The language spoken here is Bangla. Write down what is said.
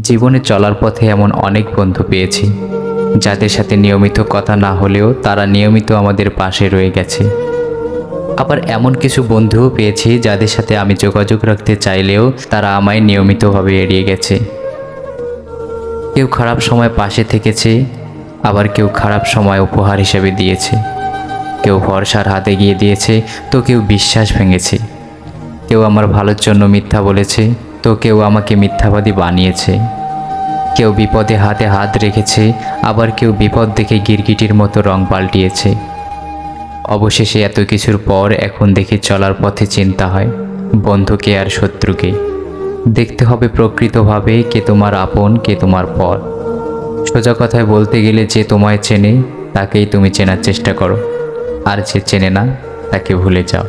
জীবনে চলার পথে এমন অনেক বন্ধু পেয়েছি। যাদের সাথে নিয়মিত কথা না হলেও তারা নিয়মিত আমাদের পাশে রয়ে গেছে। আবার এমন কিছু বন্ধুও পেয়েছি যাদের সাথে আমি যোগাযোগ রাখতে চাইলেও তারা আমায় নিয়মিতভাবে এড়িয়ে গেছে। কেউ খারাপ সময় পাশে থেকেছে, আবার কেউ খারাপ সময় উপহার হিসেবে দিয়েছে। কেউ ভরসার হাতে গিয়ে দিয়েছে, তো কেউ বিশ্বাস ভেঙেছে। কেউ আমার ভালোর জন্য মিথ্যা বলেছে তো কেউ আমাকে মিথ্যাবাদী বানিয়েছে। কেউ বিপদে হাতে হাত রেখেছে, আবার কেউ বিপদ দেখে গিরগিটির মতো রং পাল্টিয়েছে। অবশেষে এত কিছুর পর এখন দেখি চলার পথে চিন্তা হয়, বন্ধুকে আর শত্রুকে। দেখতে হবে প্রকৃতভাবে কে তোমার আপন, কে তোমার পর। সোজা কথায় বলতে গেলে যে তোমায় চেনে, তাকেই তুমি চেনার চেষ্টা করো। আর যে চেনে না, তাকে ভুলে যাও।